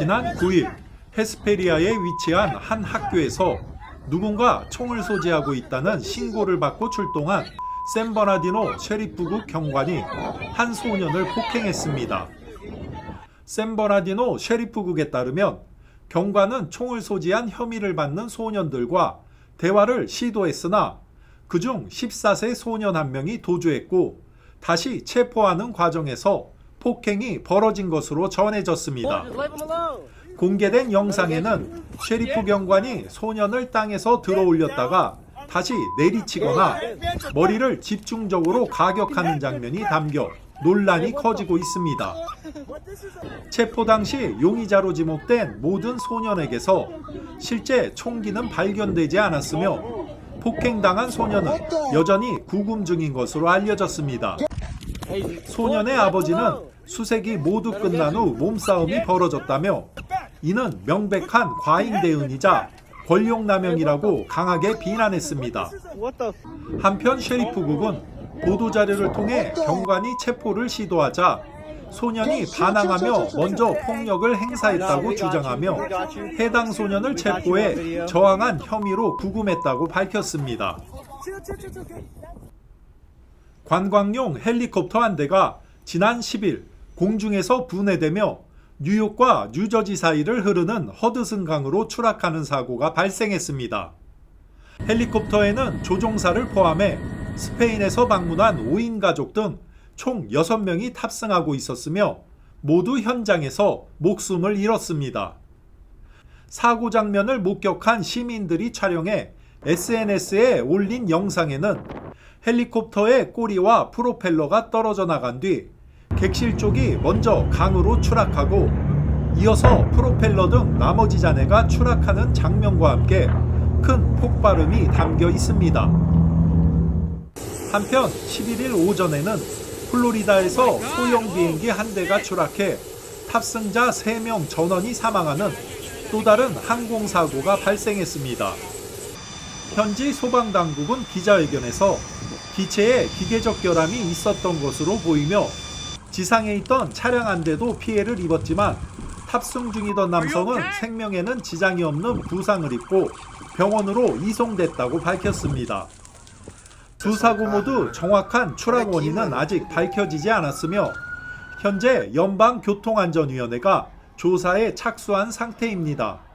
지난 9일 헤스페리아에 위치한 한 학교에서 누군가 총을 소지하고 있다는 신고를 받고 출동한 샌버나디노 셰리프국 경관이 한 소년을 폭행했습니다. 샌버나디노 셰리프국에 따르면 경관은 총을 소지한 혐의를 받는 소년들과 대화를 시도했으나 그중 14세 소년 한 명이 도주했고 다시 체포하는 과정에서 폭행이 벌어진 것으로 전해졌습니다. 공개된 영상에는 셰리프 경관이 소년을 땅에서 들어 올렸다가 다시 내리치거나 머리를 집중적으로 가격하는 장면이 담겨 논란이 커지고 있습니다. 체포 당시 용의자로 지목된 모든 소년에게서 실제 총기는 발견되지 않았으며 폭행당한 소년은 여전히 구금 중인 것으로 알려졌습니다. 소년의 아버지는 수색이 모두 끝난 후 몸싸움이 벌어졌다며 이는 명백한 과잉 대응이자 권력남용이라고 강하게 비난했습니다. 한편 셰리프국은 보도자료를 통해 경관이 체포를 시도하자 소년이 반항하며 먼저 폭력을 행사했다고 주장하며 해당 소년을 체포해 저항한 혐의로 구금했다고 밝혔습니다. 관광용 헬리콥터 한 대가 지난 10일 공중에서 분해되며 뉴욕과 뉴저지 사이를 흐르는 허드슨 강으로 추락하는 사고가 발생했습니다. 헬리콥터에는 조종사를 포함해 스페인에서 방문한 5인 가족 등 총 6명이 탑승하고 있었으며 모두 현장에서 목숨을 잃었습니다. 사고 장면을 목격한 시민들이 촬영해 SNS에 올린 영상에는 헬리콥터의 꼬리와 프로펠러가 떨어져 나간 뒤 객실 쪽이 먼저 강으로 추락하고 이어서 프로펠러 등 나머지 잔해가 추락하는 장면과 함께 큰 폭발음이 담겨 있습니다. 한편 11일 오전에는 플로리다에서 소형 비행기 한 대가 추락해 탑승자 3명 전원이 사망하는 또 다른 항공사고가 발생했습니다. 현지 소방당국은 기자회견에서 기체에 기계적 결함이 있었던 것으로 보이며 지상에 있던 차량 한 대도 피해를 입었지만 탑승 중이던 남성은 생명에는 지장이 없는 부상을 입고 병원으로 이송됐다고 밝혔습니다. 두 사고 모두 정확한 추락 원인은 아직 밝혀지지 않았으며 현재 연방교통안전위원회가 조사에 착수한 상태입니다.